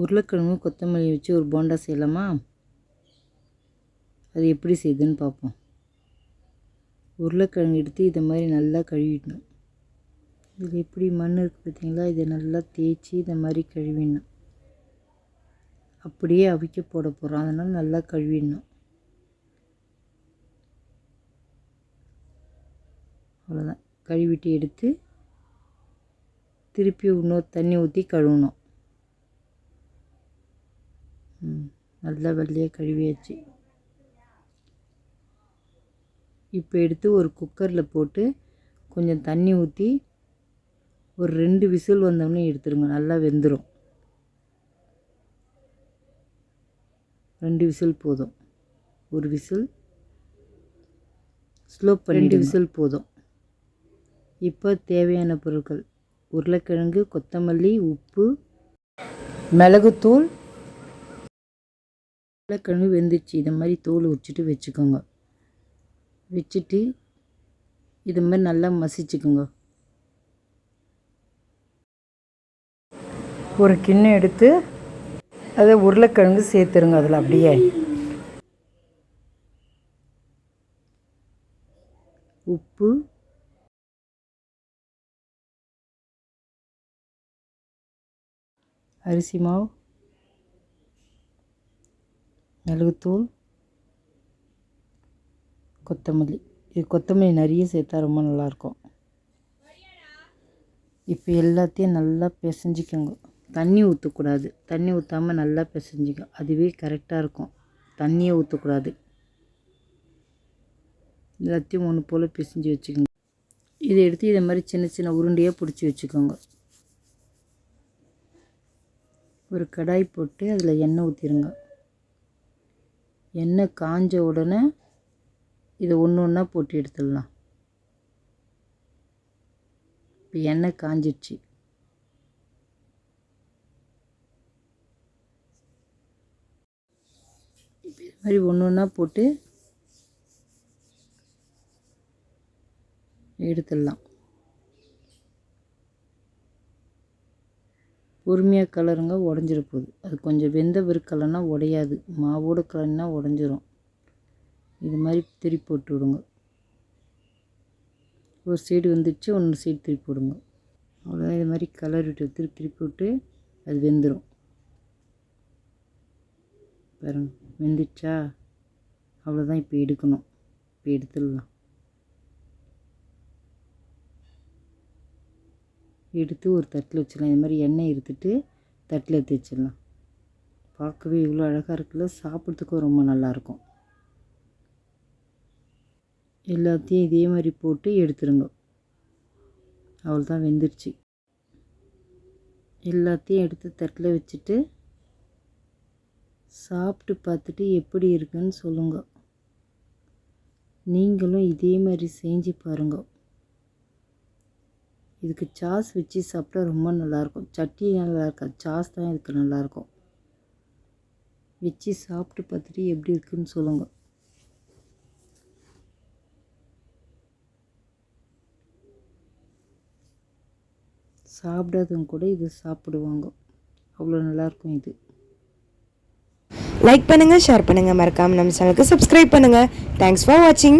உருளைக்கிழங்கு கொத்தமல்லி வச்சு ஒரு போண்டா செய்யலாமா? அது எப்படி செய்யுதுன்னு பார்ப்போம். உருளைக்கிழங்கு எடுத்து இதை மாதிரி நல்லா கழுவிடணும். இதில் எப்படி மண் இருக்குது பார்த்தீங்களா? இதை நல்லா தேய்ச்சி இதை மாதிரி கழுவிடணும். அப்படியே அவிக்க போட போகிறோம் அதனால் நல்லா கழுவிடணும். அவ்வளோதான் கழுவிட்டு எடுத்து திருப்பி இன்னொரு தண்ணி ஊற்றி கழுவணும். நல்லா வெள்ளையாக கழுவியாச்சு. இப்போ எடுத்து ஒரு குக்கரில் போட்டு கொஞ்சம் தண்ணி ஊற்றி ஒரு ரெண்டு விசில் வந்தோடனே எடுத்துருங்க நல்லா வெந்துடும் ரெண்டு விசில் போதும். ஒரு விசில் ஸ்லோ ரெண்டு விசில் போதும். இப்போ தேவையான பொருட்கள் உருளைக்கிழங்கு கொத்தமல்லி உப்பு மிளகுத்தூள் உருளைக்கிழங்கு வெந்துச்சு. இதை மாதிரி தோல் உரிச்சிட்டு வச்சுக்கோங்க. வச்சுட்டு இது மாதிரி நல்லா மசிச்சுக்கோங்க. ஒரு கிண்ணம் எடுத்து அதை உருளைக்கிழங்கு சேர்த்துருங்க அதில் அப்படியே. உப்பு. அரிசி மாவு. மிளகுத்தூள் கொத்தமல்லி. இது கொத்தமல்லி நிறைய சேர்த்தா ரொம்ப நல்லாயிருக்கும். இப்போ எல்லாத்தையும் நல்லா பிசைஞ்சிக்கோங்க. தண்ணி ஊற்றக்கூடாது. தண்ணி ஊற்றாமல் நல்லா பிசைஞ்சிக்கும் அதுவே கரெக்டாக இருக்கும். தண்ணியை ஊற்றக்கூடாது. எல்லாத்தையும் ஒன்று போல் பிசைஞ்சு வச்சுக்கோங்க. இதை எடுத்து இதை மாதிரி சின்ன சின்ன உருண்டையாக பிடிச்சி வச்சுக்கோங்க. ஒரு கடாய் போட்டு அதில் எண்ணெய் ஊற்றிடுங்க எண்ணெய் காஞ்ச உடனே இதை ஒன்று ஒன்றா போட்டு எடுத்துடலாம். இப்போ எண்ணெய் காஞ்சிடுச்சு இப்போ இது மாதிரி ஒன்று ஒன்றா போட்டு எடுத்துடலாம். பொறுமையாக கலருங்க உடஞ்சிட போகுது. அது கொஞ்சம் வெந்த பிறக்கலைன்னா உடையாது. மாவோட கலர்னா உடஞ்சிரும். இது மாதிரி திருப்பி போட்டு விடுங்க. ஒரு சைடு வந்துடுச்சு ஒன்று சைடு திருப்பி விடுங்க அவ்வளோதான் இது மாதிரி கலர் விட்டு திருப்பி திருப்பி விட்டு அது வெந்துடும் பாருங்க. வெந்துச்சா அவ்வளோதான் இப்போ எடுக்கணும். இப்போ எடுத்துடலாம். எடுத்து ஒரு தட்டில் வச்சிடலாம். இது மாதிரி எண்ணெய் எடுத்துட்டு தட்டில் எடுத்து வச்சிடலாம். பார்க்கவே இவ்வளோ அழகாக இருக்குல்ல? சாப்பிட்றதுக்கும் ரொம்ப நல்லாயிருக்கும். எல்லாத்தையும் இதே மாதிரி போட்டு எடுத்துருங்க. அவ்வளோதான் வெந்துருச்சு. எல்லாத்தையும் எடுத்து தட்டில் வச்சுட்டு சாப்பிட்டு பார்த்துட்டு எப்படி இருக்குன்னு சொல்லுங்க. நீங்களும் இதே மாதிரி செஞ்சு பாருங்க. இதுக்கு சாஸ் வச்சு சாப்பிட்டா ரொம்ப நல்லாயிருக்கும். சட்னி நல்லா இருக்காது சாஸ் தான் இதுக்கு நல்லாயிருக்கும். வச்சு சாப்பிட்டு பார்த்துட்டு எப்படி இருக்குன்னு சொல்லுங்கள் சாப்பிடாதவங்க கூட இது சாப்பிடுவாங்க. அவ்வளோ நல்லாயிருக்கும் இது. லைக் பண்ணுங்கள் ஷேர் பண்ணுங்கள் மறக்காமல் நம்ம சேனலுக்கு சப்ஸ்கிரைப் பண்ணுங்கள் தேங்க்ஸ் ஃபார் வாட்சிங்